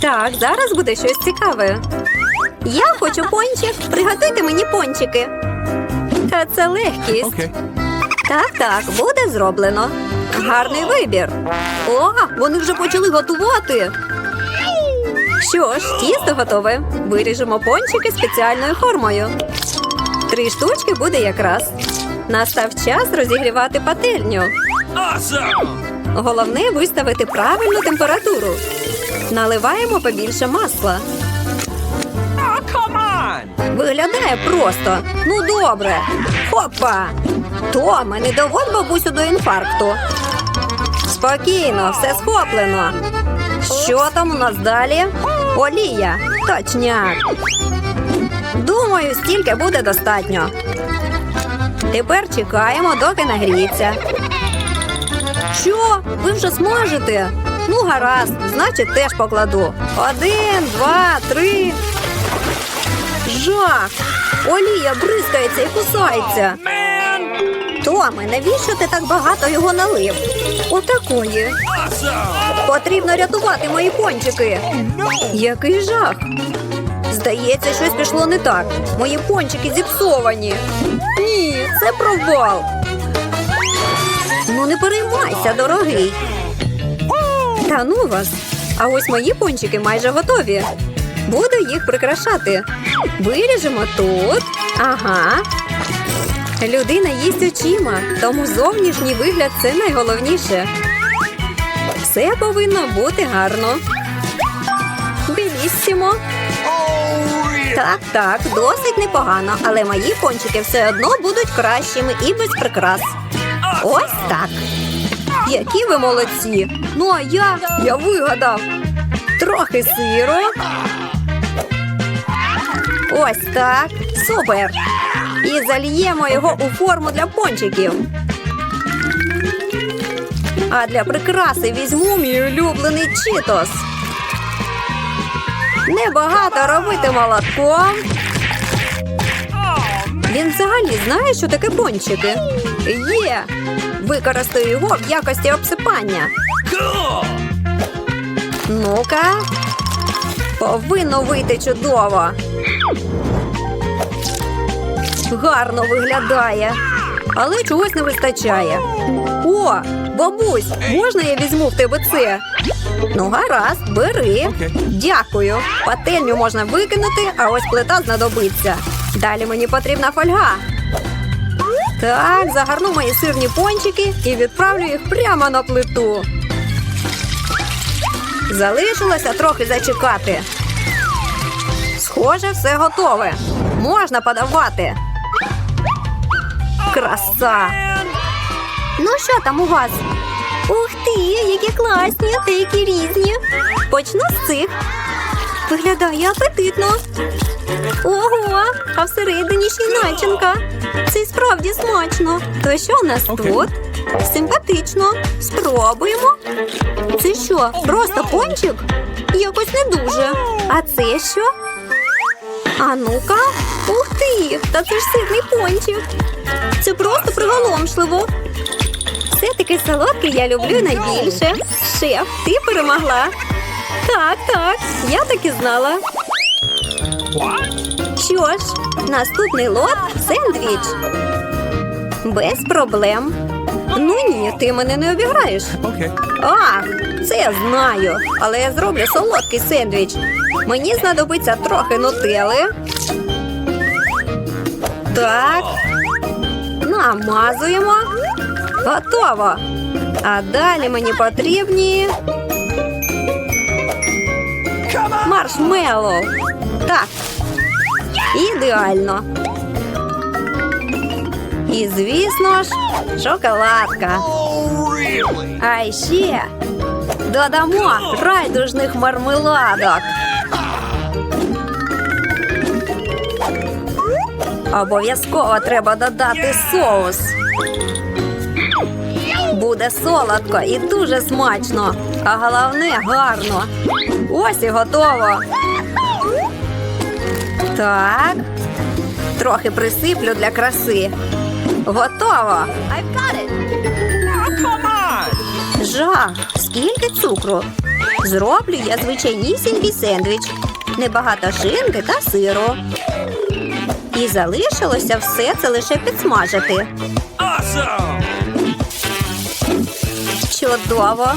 Так, зараз буде щось цікаве. Я хочу пончик. Приготуйте мені пончики. Та це легкість. Okay. Так, так, буде зроблено. Гарний вибір. О, вони вже почали готувати. Що ж, тісто готове. Виріжемо пончики спеціальною формою. Три штучки буде якраз. Настав час розігрівати пательню. Awesome! Головне виставити правильну температуру. Наливаємо побільше масла. Виглядає просто. Ну добре. Хопа! Томе, не доводь бабусю до інфаркту. Спокійно, все схоплено. Що там у нас далі? Олія. Точняк. Думаю, стільки буде достатньо. Тепер чекаємо, доки нагріється. Що? Ви вже смажите? Ну, гаразд, значить, теж покладу. Один, два, три. Жах! Олія бризкається і кусається. Томе, навіщо ти так багато його налив? Отакої. Потрібно рятувати мої пончики. Який жах. Здається, щось пішло не так. Мої пончики зіпсовані. Ні, це провал. Ну не переймайся, дорогий. Та ну вас. А ось мої пончики майже готові. Буду їх прикрашати. Виріжемо тут. Ага. Людина їсть очима, тому зовнішній вигляд це найголовніше. Все повинно бути гарно. Біліссімо. Так, так, досить непогано, але мої пончики все одно будуть кращими і без прикрас. Ось так. Які ви молодці! Ну а я, я вигадав. Трохи сиру. Ось так. Супер. І зальємо його у форму для пончиків. А для прикраси візьму мій улюблений читос. Небагато робити молотком. Він взагалі знає, що таке пончики. Є. Використаю його в якості обсипання. Ну-ка. Повинно вийти чудово. Гарно виглядає, але чогось не вистачає. О, бабусь, можна я візьму в тебе це? Ну, гаразд, бери. Дякую. Пательню можна викинути, а ось плита знадобиться. Далі мені потрібна фольга. Так, загарну мої сирні пончики і відправлю їх прямо на плиту. Залишилося трохи зачекати. Схоже, все готове. Можна подавати. Краса. Ну що там у вас? Ух ти, які класні, та які різні. Почну з цих. Виглядає апетитно. Ого, а всередині ще й начинка. Це й справді смачно. То що у нас Окей. тут? Симпатично. Спробуємо. Це що, просто пончик? Якось не дуже. А це що? А ну-ка. Ух ти! Та це ж сирний пончик. Це просто приголомшливо. Все-таки солодке я люблю найбільше. Шеф, ти перемогла. Так, так, я так і знала. Що ж, наступний лот сендвіч. Без проблем. Ну ні, ти мене не обіграєш. Okay. А, це я знаю, але я зроблю солодкий сендвіч. Мені знадобиться трохи нутели. Так. Намазуємо. Готово. А далі мені потрібні маршмеллоу. Так. Ідеально. І, звісно ж, шоколадка. А ще додамо райдужних мармеладок. Обов'язково треба додати соус. Буде солодко і дуже смачно, а головне гарно. Ось і готово. Так. Трохи присиплю для краси. Готово. Oh, come on! Жах, скільки цукру? Зроблю я звичайнісінький сендвіч. Небагато шинки та сиру. І залишилося все це лише підсмажити. Awesome. Чудово!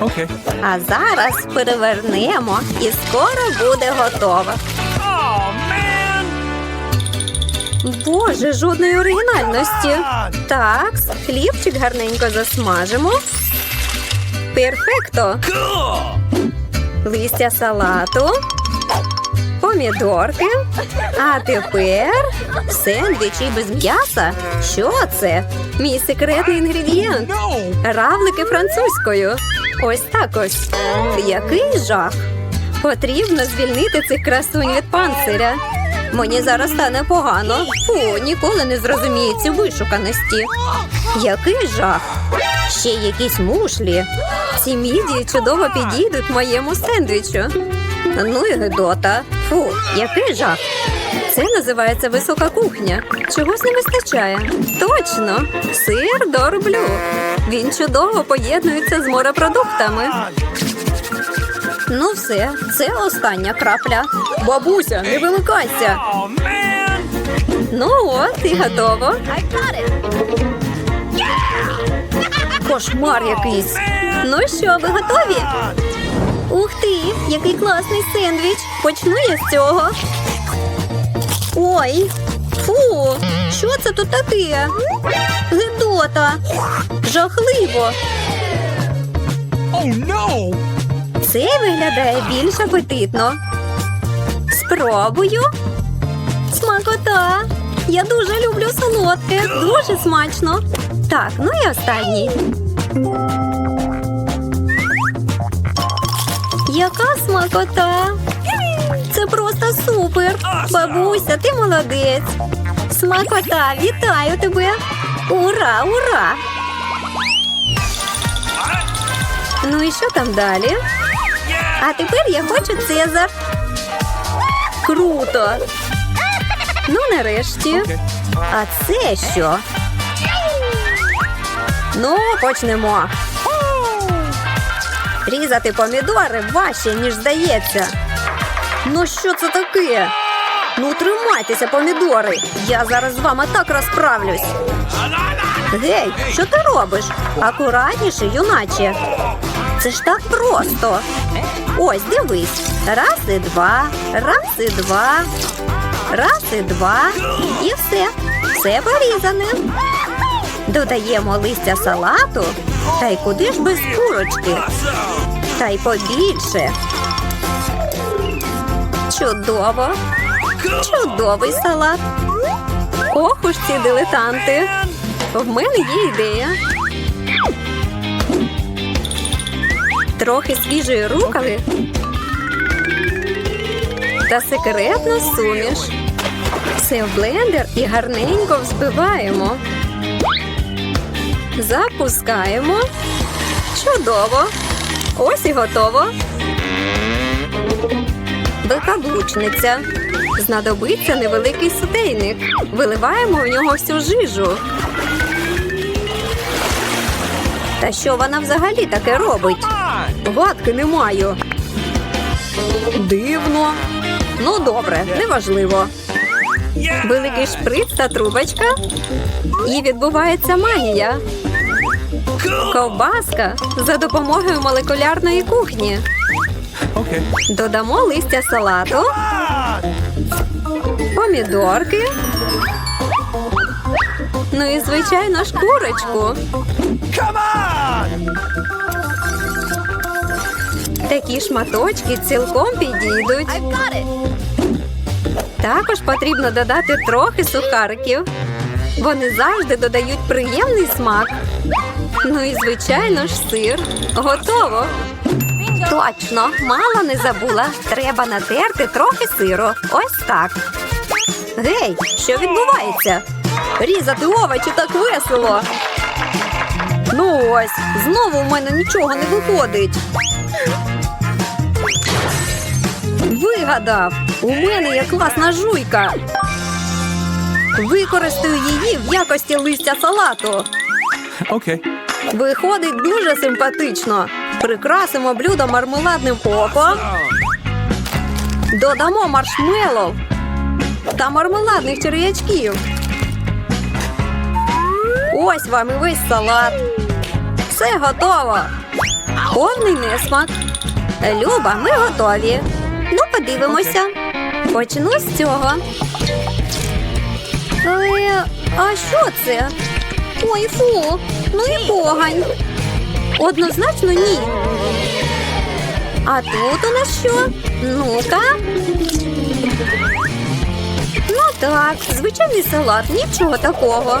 Okay. А зараз перевернемо і скоро буде готово. Боже, жодної оригінальності. Так, хлібчик гарненько засмажимо. Перфекто! Листя салату, помідорки. А тепер сендвічі без м'яса. Що це? Мій секретний інгредієнт. Равлики французькою. Ось так ось. Який жах. Потрібно звільнити цих красунь від панциря. Мені зараз стане погано. Фу, ніколи не зрозумію ці вишуканості. Який жах. Ще якісь мушлі. Ці мідії чудово підійдуть моєму сендвічу. Ну і гидота. Фу, який жах. Це називається висока кухня. Чогось не вистачає. Точно, сир дорблю. Він чудово поєднується з морепродуктами. Ну все, це остання крапля. Бабуся, не вимикайся. Oh. Ну от, і готово. Кошмар якийсь. Ну що, ви готові? Ух ти, який класний сендвіч. Почну я з цього. Ой, фу, що це тут таке? Гидота. Жахливо. Oh no. Це виглядає більш апетитно. Спробую. Смакота. Я дуже люблю солодке. Дуже смачно. Так, ну і останній. Яка смакота? Це просто супер. Бабуся, ти молодець. Смакота, вітаю тебе. Ура, ура! Ну і що там далі? А тепер я хочу Цезар. Круто. Ну, нарешті. А це що? Ну, почнемо. Різати помідори важче, ніж здається. Ну, що це таке? Ну, тримайтеся, помідори. Я зараз з вами так розправлюсь. Гей, що ти робиш? Акуратніше, юначе. Це ж так просто. Ось, дивись. Раз і два, раз і два, раз і два. І все. Все порізане. Додаємо листя салату. Та й куди ж без курочки? Та й побільше. Чудово. Чудовий салат. Ох уж ці дилетанти. В мене є ідея. Трохи свіжої рукави та секретну суміш. Все в блендер і гарненько взбиваємо. Запускаємо. Чудово. Ось і готово. Викаблучниця. Знадобиться невеликий сотейник. Виливаємо в нього всю жижу. Та що вона взагалі таке робить? Гадки не маю. Дивно. Ну, добре, неважливо. Великий шприц та трубочка. І відбувається магія. Ковбаска за допомогою молекулярної кухні. Додамо листя салату, помідорки. Ну і звичайно ж курочку. Такі шматочки цілком підійдуть. Також потрібно додати трохи сухариків. Вони завжди додають приємний смак. Ну і звичайно ж сир. Готово. Точно, мало не забула. Треба натерти трохи сиру. Ось так. Гей, що відбувається? Різати овочі так весело. Ну ось, знову в мене нічого не виходить. Вигадав! У мене є класна жуйка. Використаю її в якості листя салату. Okay. Виходить дуже симпатично. Прикрасимо блюдо мармеладним попом. Додамо маршмеллоу та мармеладних черв'ячків. Ось вам і весь салат. Все готово. Повний несмак. Люба, ми готові. Ну, подивимося. Почну з цього. Але, а що це? Ой, фу, ну і погань. Однозначно ні. А тут у нас що? Ну-ка. Ну так, звичайний салат, нічого такого.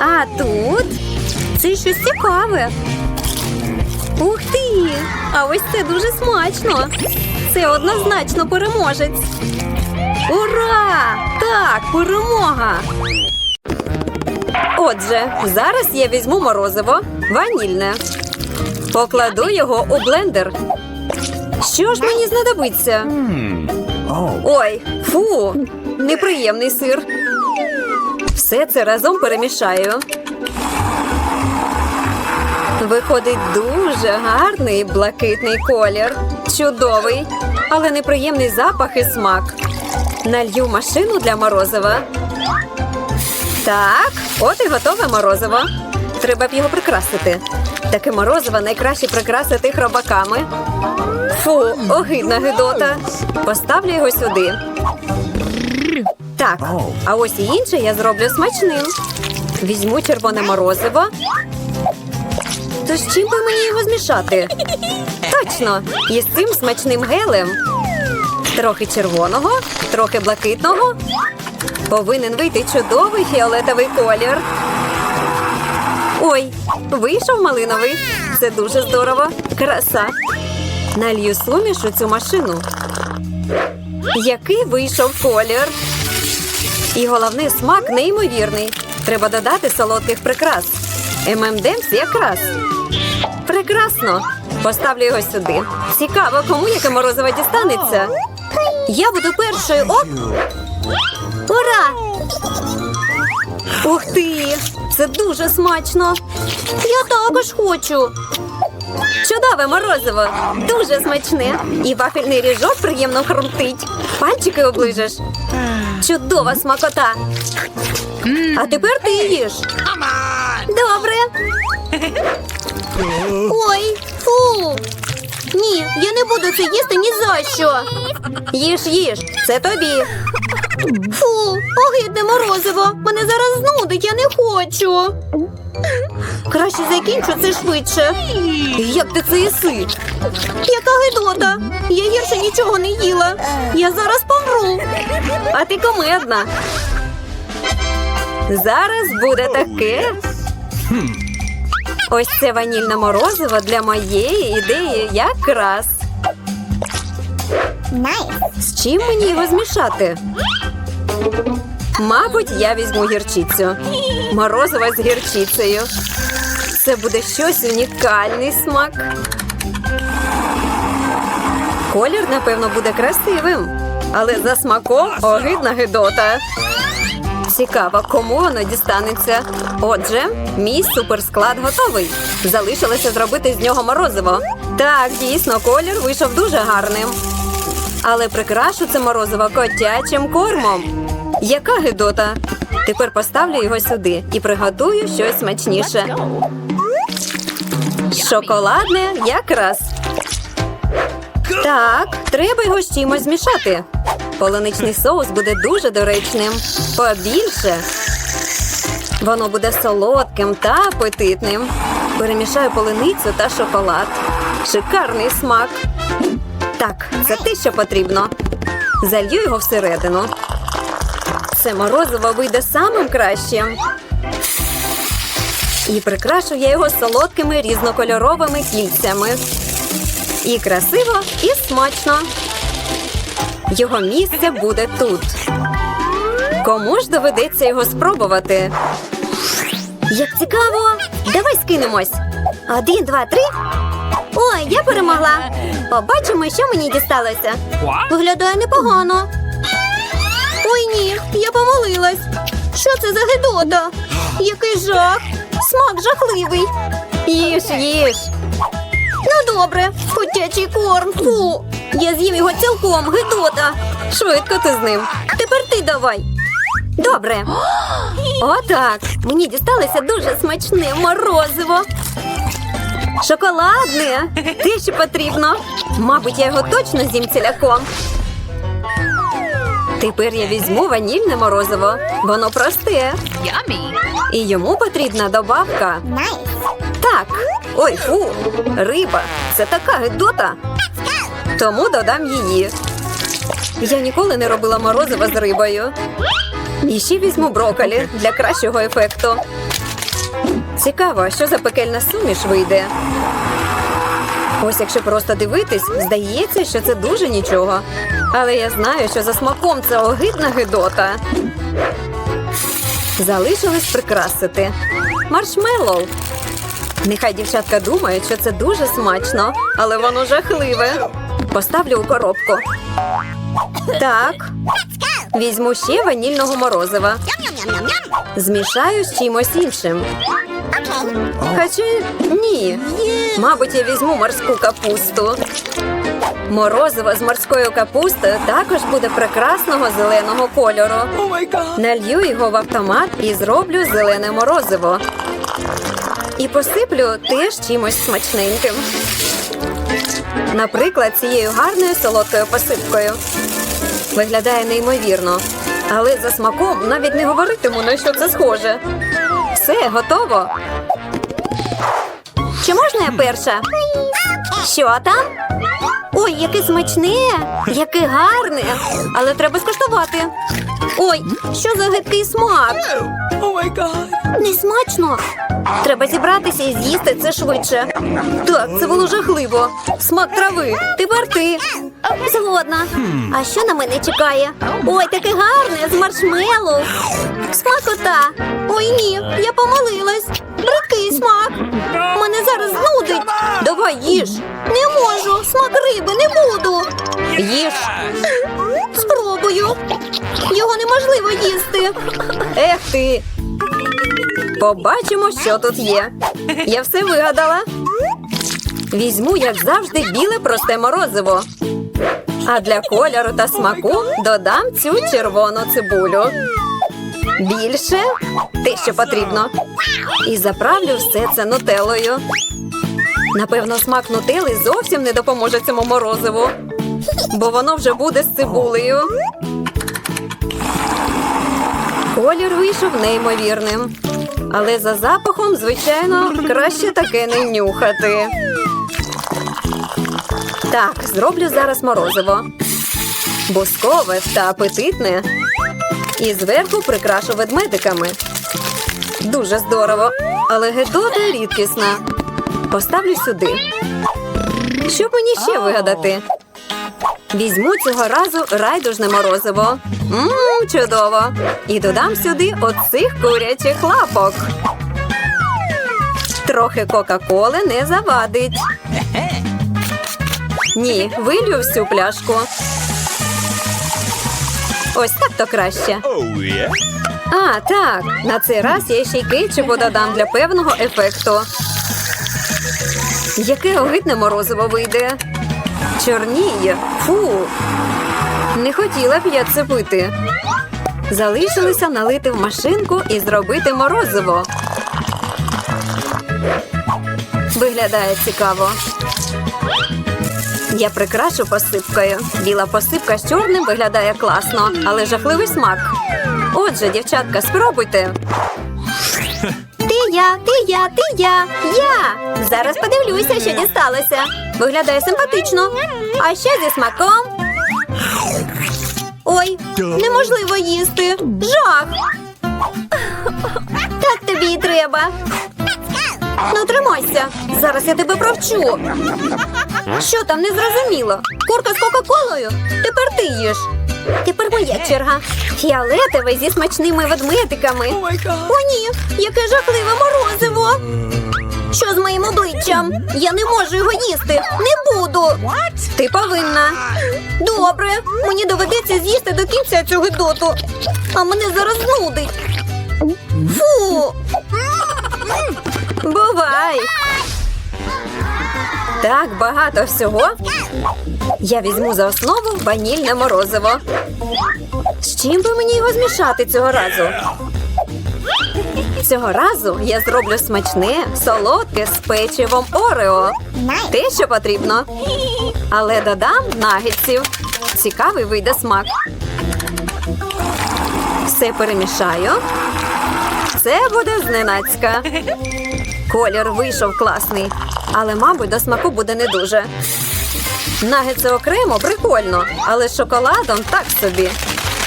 А тут це щось цікаве. Ух ти! А ось це дуже смачно. Це однозначно переможець. Ура! Так, перемога! Отже, зараз я візьму морозиво ванільне. Покладу його у блендер. Що ж мені знадобиться? Ой, фу, неприємний сир. Все це разом перемішаю. Виходить дуже гарний блакитний колір. Чудовий, але неприємний запах і смак. Налью машину для морозива. Так, от і готове морозиво. Треба б його прикрасити. Таке морозиво найкраще прикрасити хробаками. Фу, огидна гидота. Поставлю його сюди. Так, а ось і інше я зроблю смачним. Візьму червоне морозиво. То з чим би мені його змішати? Точно, із цим смачним гелем. Трохи червоного, трохи блакитного. Повинен вийти чудовий фіолетовий колір. Ой, вийшов малиновий. Це дуже здорово. Краса. Налью суміш у цю машину. Який вийшов колір. І головний смак неймовірний. Треба додати солодких прикрас. ММДМС якраз. Прекрасно. Поставлю його сюди. Цікаво, кому яке морозиво дістанеться. Я буду першою. Оп! Ура! Ух ти! Це дуже смачно. Я також хочу. Чудове морозиво, дуже смачне. І вафельний ріжок приємно хрумтить. Пальчики оближеш. Чудова смакота. А тепер ти їж. Добре. Ой, фу. Ні, я не буду це їсти ні за що. Їж, їж, це тобі. Фу, огидне морозиво. Мене зараз знудить, я не хочу. Краще закінчу це швидше. Як ти це їси? Яка гидота? Я гірше нічого не їла. Я зараз помру. А ти комедна. Зараз буде таке. Ось це ванільне морозиво для моєї ідеї якраз. З чим мені його змішати? Мабуть, я візьму гірчицю. Морозиво з гірчицею. Це буде щось унікальний смак. Колір, напевно, буде красивим, але за смаком огидна гидота. Цікаво, кому воно дістанеться. Отже, мій суперсклад готовий. Залишилося зробити з нього морозиво. Так, дійсно, колір вийшов дуже гарним. Але прикрашу це морозиво котячим кормом. Яка гидота? Тепер поставлю його сюди і приготую щось смачніше. Шоколадне якраз. Так, треба його з чимось змішати. Полуничний соус буде дуже доречним. Побільше. Воно буде солодким та апетитним. Перемішаю полуницю та шоколад. Шикарний смак. Так, це те, що потрібно. Залью його всередину. Це морозиво вийде самим кращим. І прикрашу я його солодкими різнокольоровими кільцями. І красиво, і смачно. Його місце буде тут. Кому ж доведеться його спробувати? Як цікаво! Давай скинемось. Один, два, три. Ой, я перемогла. Побачимо, що мені дісталося. Виглядає непогано. Ой ні, я помилилась. Що це за гидота? Який жах! Смак жахливий. Їж, їж. Ну добре, котячий корм. Фу. Я з'їм його цілком, гидота. Швидко ти з ним. Тепер ти давай. Добре. Отак. Мені дісталося дуже смачне морозиво. Шоколадне. Те, що потрібно. Мабуть, я його точно з'їм ціляком. Тепер я візьму ванільне морозиво. Воно просте. І йому потрібна добавка. Так. Ой, фу. Риба. Це така гидота. Тому додам її. Я ніколи не робила морозиво з рибою. І ще візьму брокколі для кращого ефекту. Цікаво, що за пекельна суміш вийде. Ось якщо просто дивитись, здається, що це дуже нічого. Але я знаю, що за смаком це огидна гидота. Залишилось прикрасити. Маршмеллоу. Нехай дівчатка думають, що це дуже смачно, але воно жахливе. Поставлю у коробку. Так. Візьму ще ванільного морозива. Змішаю з чимось іншим. Хоча ні. Мабуть, я візьму морську капусту. Морозиво з морською капустою також буде прекрасного зеленого кольору. Oh. Налью його в автомат і зроблю зелене морозиво. І посиплю теж чимось смачненьким. Наприклад, цією гарною солодкою посипкою. Виглядає неймовірно. Але за смаком навіть не говоритиму, на що це схоже. Все, готово. Чи можна я перша? Що там? Ой, яке смачне, яке гарне. Але треба скуштувати. Ой, що за гидкий смак? Oh my god. Не смачно. Треба зібратися і з'їсти це швидше. Так, це було жахливо. Смак трави. Ти. Згодна. А що на мене чекає? Ой, таке гарне з маршмеллоу. Смакота. Ой, ні, я помилилась. Бридкий смак. Мене зараз знудить. Давай їж. Не можу. Смак риби не буду. Їж. Спробую. Його неможливо їсти. Ех ти. Побачимо, що тут є. Я все вигадала. Візьму, як завжди, біле просте морозиво. А для кольору та смаку додам цю червону цибулю. Більше те, що потрібно. І заправлю все це нутелою. Напевно, смак нутели зовсім не допоможе цьому морозиву, бо воно вже буде з цибулею. Колір вийшов неймовірним. Але за запахом, звичайно, краще таке не нюхати. Так, зроблю зараз морозиво. Бускове та апетитне. І зверху прикрашу ведмедиками. Дуже здорово, але гедота рідкісна. Поставлю сюди. Що б мені ще вигадати? Візьму цього разу райдужне морозиво. Мм, чудово. І додам сюди оцих курячих лапок. Трохи Кока-Коли не завадить. Ні, вилью всю пляшку. Ось так то краще. А, так. На цей раз я ще й кетчупу додам для певного ефекту. Яке огидне морозиво вийде. Чорніє. Фу. Не хотіла б я це пити. Залишилося налити в машинку і зробити морозиво. Виглядає цікаво. Я прикрашу посипкою. Біла посипка з чорним виглядає класно, але жахливий смак. Отже, дівчатка, спробуйте. Ти я, ти я, ти я, я. Зараз подивлюся, що дісталося. Виглядає симпатично. А ще зі смаком. Ой, неможливо їсти. Жах. Так тобі і треба. Ну, тримайся. Зараз я тебе провчу. Що там не зрозуміло? Курка з Кока-Колою? Тепер ти їш. Тепер моя черга. Фіолетовий зі смачними ведмедиками. Oh. О, ні, яке жахливе морозиво. Що з моїм обличчям? Я не можу його їсти. Не буду. Ти повинна. Добре, мені доведеться з'їсти до кінця цю гидоту. А мене зараз знудить. Фу. Бувай. Так багато всього. Я візьму за основу ванільне морозиво. З чим би мені його змішати цього разу? Цього разу я зроблю смачне, солодке з печивом Орео. Те, що потрібно. Але додам нагетсів. Цікавий вийде смак. Все перемішаю. Це буде зненацька. Колір вийшов класний, але, мабуть, до смаку буде не дуже. Нагетси окремо прикольно, але з шоколадом так собі.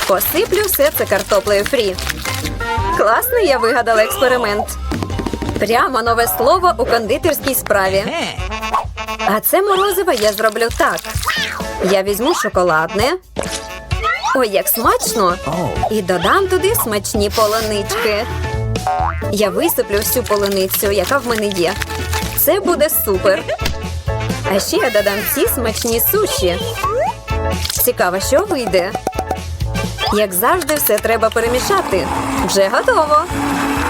Посиплю все це картоплею фрі. Класний я вигадала експеримент. Прямо нове слово у кондитерській справі. А це морозиво я зроблю так. Я візьму шоколадне. Ой, як смачно! І додам туди смачні полонички. Я висиплю всю полуницю, яка в мене є. Це буде супер. А ще я додам ці смачні суші. Цікаво, що вийде. Як завжди, все треба перемішати. Вже готово.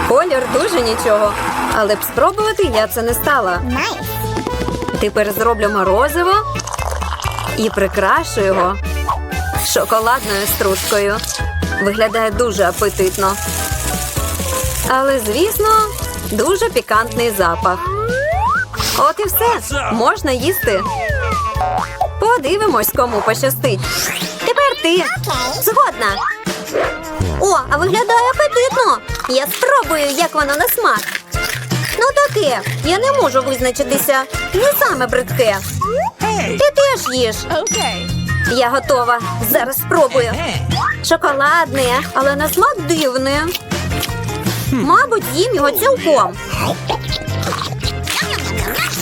Колір дуже нічого. Але б спробувати я це не стала. Тепер зроблю морозиво і прикрашу його шоколадною стружкою. Виглядає дуже апетитно. Але, звісно, дуже пікантний запах. От і все. Можна їсти. Подивимось, кому пощастить. Тепер ти. Згодна. О, а виглядає апетитно. Я спробую, як воно на смак. Ну таке, я не можу визначитися. Не саме бридке. Ти теж їж. Okay. Я готова. Зараз спробую. Шоколадне, але на смак дивне. Мабуть, їм його цілком.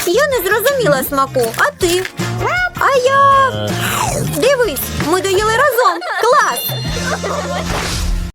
Я не зрозуміла смаку, а ти? А я. Дивись, ми доїли разом. Клас!